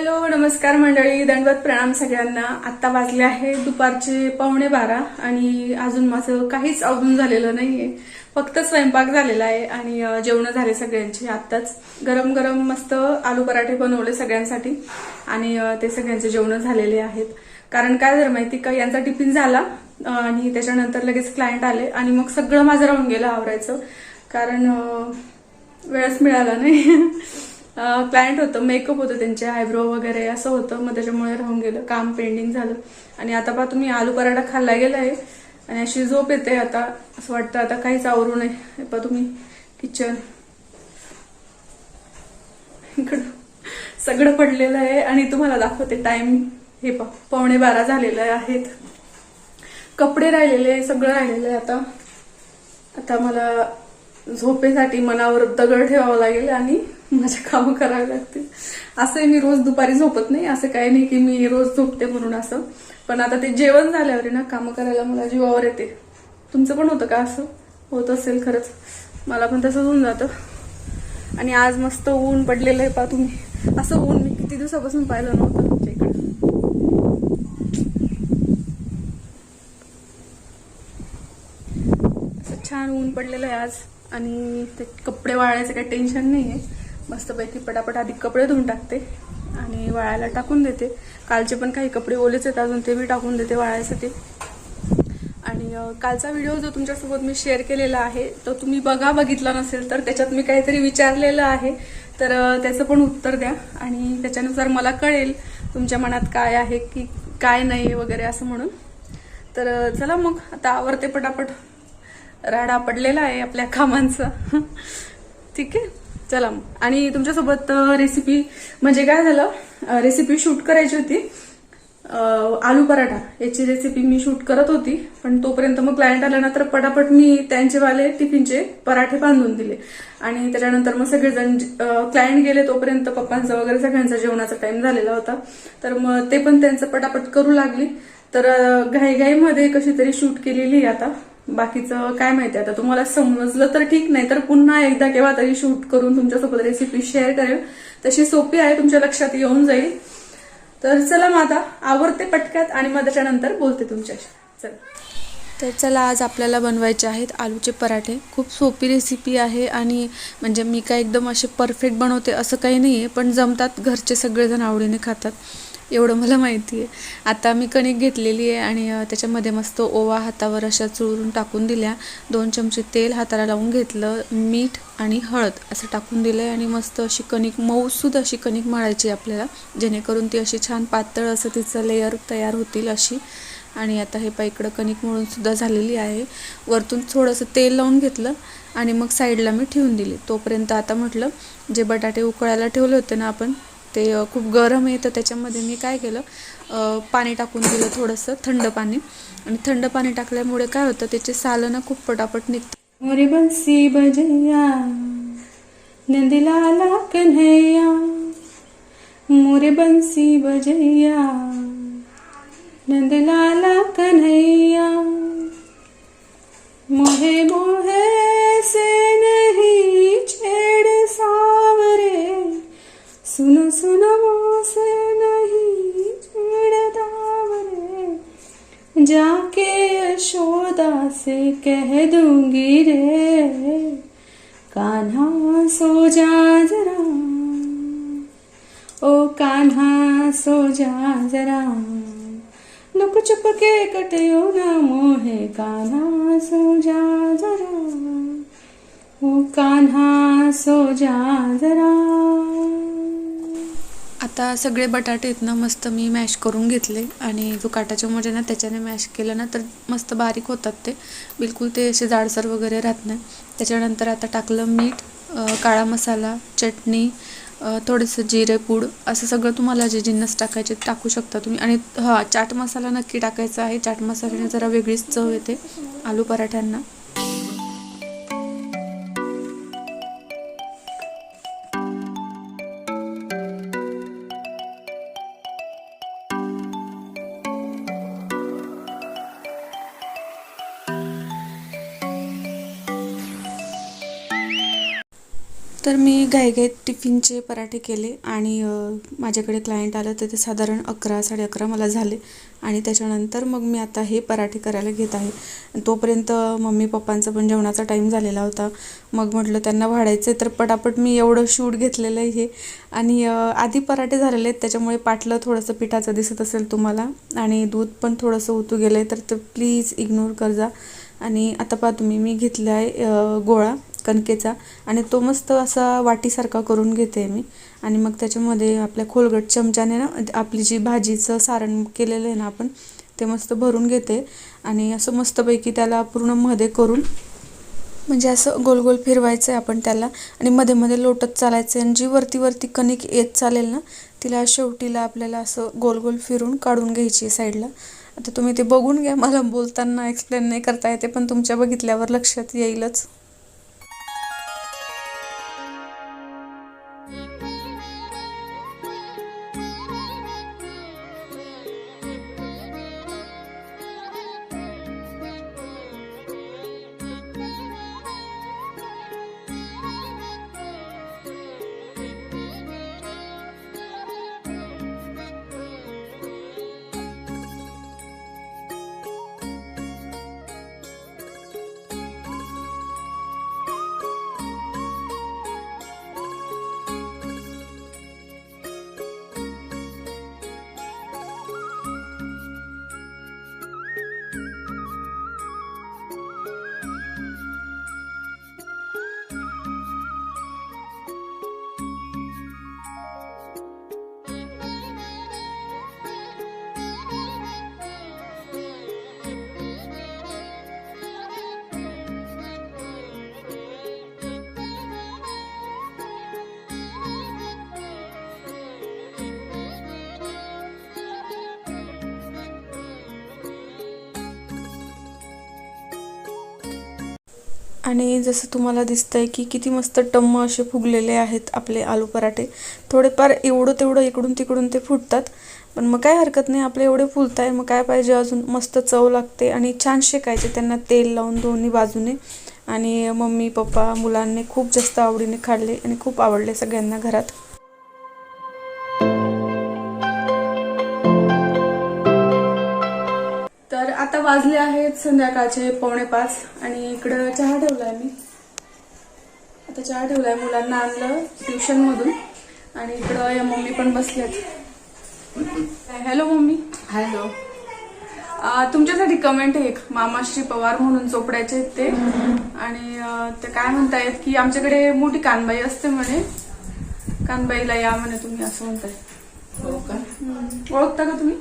Hello नमस्कार मंडळी. दंडवत प्रणाम सगळ्यांना. आत्ता वाजले आहे दुपारचे पावणे बारा आणि अजून माझं काहीच आवडून झालेलं नाहीये. फक्त स्वयंपाक झालेला आहे आणि जेवण झाले सगळ्यांची. आत्ताच गरम गरम मस्त आलू पराठे बनवले सगळ्यांसाठी आणि ते सगळ्यांचे जेवण झालेले आहेत. कारण काय झालं माहिती का यांचा टिफिन झाला आणि त्याच्यानंतर लगेच क्लायंट आले आणि मग सगळं माझं राहून गेलं आवरायचं. कारण वेळच मिळाला नाही. क्लायंट होतं. मेकअप होतं त्यांचे आयब्रो वगैरे असं होतं. मग त्याच्यामुळे राहून गेलं. काम पेंडिंग झालं. आणि आता पहा तुम्ही आलू पराठा खाल्ला गेला आहे आणि अशी झोप येते आता. असं वाटतं आता काहीच आवरू नये. पहा तुम्ही. किचन इकडं सगळं पडलेलं आहे. आणि तुम्हाला दाखवते टाइम हे पहा पावणे बारा झालेले आहेत. कपडे राहिलेले सगळं राहिलेलं आहे आता. आता मला झोपेसाठी मनावर दगड ठेवावं लागेल आणि माझे कामं करावे लागतील असंही मी रोज दुपारी झोपत नाही असं काही नाही की मी रोज झोपते म्हणून असं. पण आता ते जेवण झाल्यावर आहे ना कामं करायला मला जीवावर येते. तुमचं पण होतं का असं? होत असेल खरंच. मला पण तसंच होऊन जातं. आणि आज मस्त ऊन पडलेलं आहे पा तुम्ही. असं ऊन मी किती दिवसापासून पाहिलं नव्हतं तुमच्या इकडे. असं छान ऊन पडलेलं आहे आज. आणि ते कपडे वाळायचं काही टेन्शन नाही आहे मस्तपैकी पटापट आधी कपडे धुवून टाकते आणि वाळायला टाकून देते. कालचे पण काही कपडे ओलेच आहेत अजून ते मी टाकून देते वाळायसाठी. आणि कालचा व्हिडिओ जो तुमच्यासोबत मी शेअर केलेला आहे तो तुम्ही बघा बघितला नसेल तर त्याच्यात मी काहीतरी विचारलेलं आहे. तर त्याचं पण उत्तर द्या आणि त्याच्यानुसार मला कळेल तुमच्या मनात काय आहे की काय नाही वगैरे असं म्हणून. तर चला मग आता आवरते पटापट. राडा पडलेला आहे आपल्या कामांचा. ठीक आहे? चला आणि तुमच्यासोबत रेसिपी म्हणजे काय झालं? रेसिपी शूट करायची होती. आलू पराठा. याची रेसिपी मी शूट करत होती पण तोपर्यंत मग क्लायंट आल्यानंतर पटापट मी त्यांचे वाले टिफिनचे पराठे बांधून दिले. आणि त्याच्यानंतर मग सगळेजण क्लायंट गेले तोपर्यंत पप्पांचा वगैरे सगळ्यांचा जेवणाचा टाइम झालेला होता. तर मग ते पण त्यांचं पटापट करू लागली. तर घाईघाईमध्ये कशी तरी शूट केलेली आहे आता. बाकीचं काय माहिती आता तुम्हाला समजलं तर ठीक नाही तर पुन्हा एकदा केव्हा तरी शूट करून तुमच्यासोबत रेसिपी शेअर करेल. तशी सोपी आहे तुमच्या लक्षात येऊन जाईल. तर चला मग आता पटक्यात आणि मग त्याच्यानंतर बोलते तुमच्याशी. चला. तर चला आज आपल्याला बनवायचे आहेत आलूचे पराठे. खूप सोपी रेसिपी आहे आणि म्हणजे मी काय एकदम असे परफेक्ट बनवते असं काही नाही आहे पण जमतात घरचे सगळेजण आवडीने खातात. एवढं मला माहिती आहे. आता मी कणिक घेतलेली आहे आणि त्याच्यामध्ये मस्त ओवा हातावर अशा चुरून टाकून दिल्या. दोन चमचे तेल हाताला लावून घेतलं मीठ आणि हळद असं टाकून दिलं आहे आणि मस्त अशी कणिक मऊसूद अशी कणिक मळायची आहे आपल्याला. जेणेकरून ती अशी छान पातळ असं तिचं लेअर तयार होतील अशी. आणि आता हे पा इकडं कणिक मळून सुद्धा झालेली आहे. वरतून थोडंसं तेल लावून घेतलं आणि मग साईडला मी ठेवून दिली. तोपर्यंत आता म्हटलं जे बटाटे उकळायला ठेवले होते ना आपण ते खूप गरम आहे तर त्याच्यामध्ये मी काय केलं पाणी टाकून दिलं थोडंसं थंड पाणी. आणि थंड पाणी टाकल्यामुळे काय होतं त्याचे सालं ना खूप पटापट निघतं मोरी बंसी बजैया नंदीलाला कन्हैया मोरे बंसी बजैया नंदलाला कन्हैया मोहे मोहे से सुनो सुनो से नहीं जाके यशोदा से कह दूँगी रे। कान्हा, सो जा जरा। ओ कान्हा, सो जा जरा। लुक चुप के कटयो ना मोहे। कान्हा, सो जा जरा। ओ कान्हा, सो जा जरा। आता सगळे बटाटे आहेत ना मस्त मी मॅश करून घेतले. आणि जो काटा चमच आहे ना त्याच्याने मॅश केलं ना तर मस्त बारीक होतात ते. बिलकुल ते असे जाडसर वगैरे राहत नाही. त्याच्यानंतर आता टाकलं मीठ काळा मसाला चटणी थोडंसं जिरे पूड असं सगळं तुम्हाला जे जिन्नस टाकायचे टाकू शकता तुम्ही. आणि हां चाट मसाला नक्की टाकायचा आहे. चाट मसाल्याने जरा वेगळीच चव येते आलू पराठ्यांना. तर मी घाईघाईत टिफिनचे पराठे केले आणि माझ्याकडे क्लायंट आलं तर ते साधारण अकरा साडे अकरा मला झाले आणि त्याच्यानंतर मग मी आता हे पराठे करायला घेत आहे. तोपर्यंत मम्मी पप्पांचा पण जेवणाचा टाईम झालेला होता. मग म्हटलं त्यांना वाढायचं तर पटापट मी एवढं शूट घेतलेलं आहे. हे आणि आधी पराठे झालेले आहेत त्याच्यामुळे पाटलं थोडंसं पिठाचं दिसत असेल तुम्हाला आणि दूध पण थोडंसं उतू गेलं आहे तर ते प्लीज इग्नोर कर जा आणि आता पहा तुम्ही मी घेतला आहे गोळा. कणकेचा. आणि तो मस्त असा वाटीसारखा करून घेते मी. आणि मग त्याच्यामध्ये आपल्या खोलगट चमच्याने ना आपली जी भाजीचं सारण केलेलं आहे ना आपण ते मस्त भरून घेते. आणि असं मस्तपैकी त्याला पूर्णमध्ये करून म्हणजे असं गोल गोल फिरवायचं आहे आपण त्याला. आणि मध्ये मध्ये लोटत चालायचं आहे आणि जी वरती वरती कणिक येत चालेल ना तिला शेवटीला आपल्याला असं गोल गोल फिरून काढून घ्यायची साईडला. आता तुम्ही ते बघून घ्या. मला बोलताना एक्सप्लेन नाही करता येते पण तुमच्या बघितल्यावर लक्षात येईलच. आणि जसं तुम्हाला दिसतंय की किती मस्त टम्म असे फुगलेले आहेत आपले आलू पराठे. थोडेफार एवढं तेवढं इकडून तिकडून ते फुटतात. पण मग काय हरकत नाही आपले एवढे फुलताय मग काय पाहिजे अजून? मस्त चव लागते आणि छान शेकायचे त्यांना तेल लावून दोन्ही बाजूने. आणि मम्मी पप्पा मुलांनी खूप जास्त आवडीने खाल्ले आणि खूप आवडले सगळ्यांना घरात. वाजले आहेत संध्याकाळचे पावणे पाच आणि इकडं चहा ठेवलाय मी. आता चहा ठेवलाय मुलांना आणलं ट्युशन मधून आणि इकडं या मम्मी पण बसल्यात हॅलो मम्मी. हॅलो. तुमच्यासाठी कमेंट आहे एक मामाश्री पवार म्हणून चोपड्याचे आहेत ते. आणि ते काय म्हणतायत की आमच्याकडे मोठी कानबाई असते म्हणे. कानबाईला या म्हणे तुम्ही असं म्हणताय. हो. ओळखता का तुम्ही?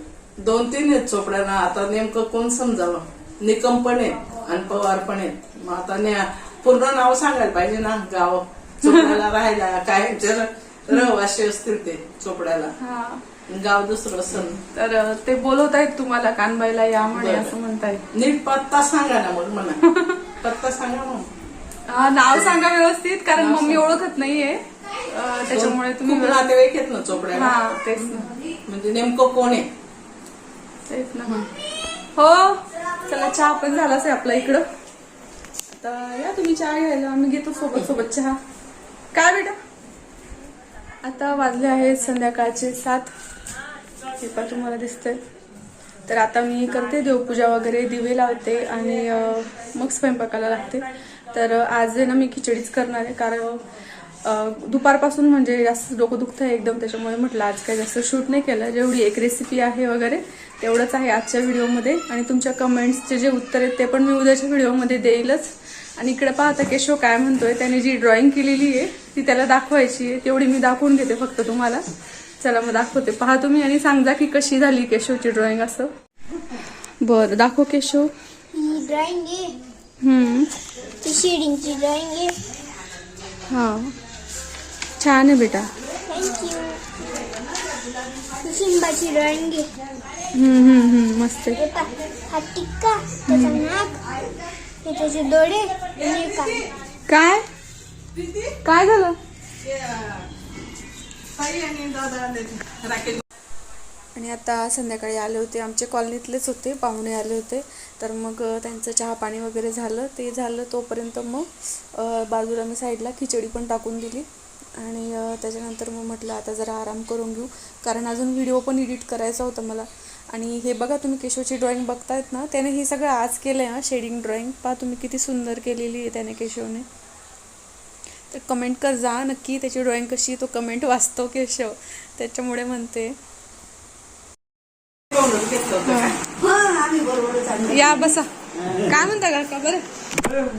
दोन तीन आहेत चोपड्यांना. आता नेमकं कोण समजावं? निकम पण आहेत आणि पवार पण आहेत. मग आता ने- पूर्ण नाव सांगायला पाहिजे ना गाव. चोपड्याला राहायला काय जर रहिवाशी असतील ते चोपड्याला. हा. गाव दुसरं असेल तर ते बोलवत आहेत तुम्हाला कानबाईला या म्हणे. असं म्हणतायत. नीट पत्ता सांगा ना मग मला. पत्ता सांगा मग. नाव सांगा व्यवस्थित कारण मम्मी ओळखत नाहीये. त्याच्यामुळे तुम्ही नातेवाईक आहेत ना चोपड्याला. तेच ना. म्हणजे नेमकं कोण आहे? तेच ना. हो चला चहा पण झालाच आहे आपला इकडं. आता या तुम्ही चहा घ्यायला आम्ही घेतो सोबत सोबत चहा. काय बेटा? आता वाजले आहेत संध्याकाळचे सात. हे पण तुम्हाला दिसतंय. तर आता मी करते देवपूजा वगैरे दिवे लावते आणि मग स्वयंपाकाला लागते. तर आज आहे ना मी खिचडीच करणार आहे कारण दुपारपासून म्हणजे जास्त डोकं दुखतं आहे एकदम. त्याच्यामुळे म्हटलं आज काही जास्त शूट नाही केलं. जेवढी एक रेसिपी आहे वगैरे तेवढंच आहे आजच्या व्हिडिओमध्ये. आणि तुमच्या कमेंट्सचे जे उत्तर आहेत ते पण मी उद्याच्या व्हिडिओमध्ये देईलच. आणि इकडे पाहता केशव काय म्हणतोय त्याने जी ड्रॉइंग केलेली आहे ती त्याला दाखवायची आहे. तेवढी मी दाखवून घेते फक्त तुम्हाला. चला मग दाखवते. पहा तुम्ही आणि सांगा की कशी झाली केशवची ड्रॉइंग असं. बरं दाखव केशव. ही ड्रॉइंग आहे. हम्म. ती शेडिंगची ड्रॉइंग आहे. हा. छान आहे बेटा. थँक्यू सिंबाची ड्रॉइंग आहे. मस्त हे हा टिक्का त्याचा नाक हे त्याचे डोळे आणि हे कान. काय? काय झालं? आणि आता संध्याकाळी आले होते आमचे कॉलनीतलेच होते पाहुणे आले होते. तर मग अ, त्यांचं चहा पाणी वगैरे झालं ते झालं तोपर्यंत मग अ, बाजूला मी साईडला खिचडी पण टाकून दिली. आणि अ, त्याच्यानंतर मग म्हटलं आता जरा आराम करून घेऊ. कारण अजून व्हिडिओ पण एडिट करायचा होता मला. आणि हे बघा तुम्ही केशवची ड्रॉइंग बघतायत ना त्याने हे सगळं आज केलं आहे शेडिंग ड्रॉइंग पहा तुम्ही किती सुंदर केलेली आहे त्याने केशवने. तर कमेंट कर जा नक्की त्याची ड्रॉइंग कशी तो कमेंट वाचतो केशव. त्याच्यामुळे म्हणते? या बसा. काय म्हणता काका बरं?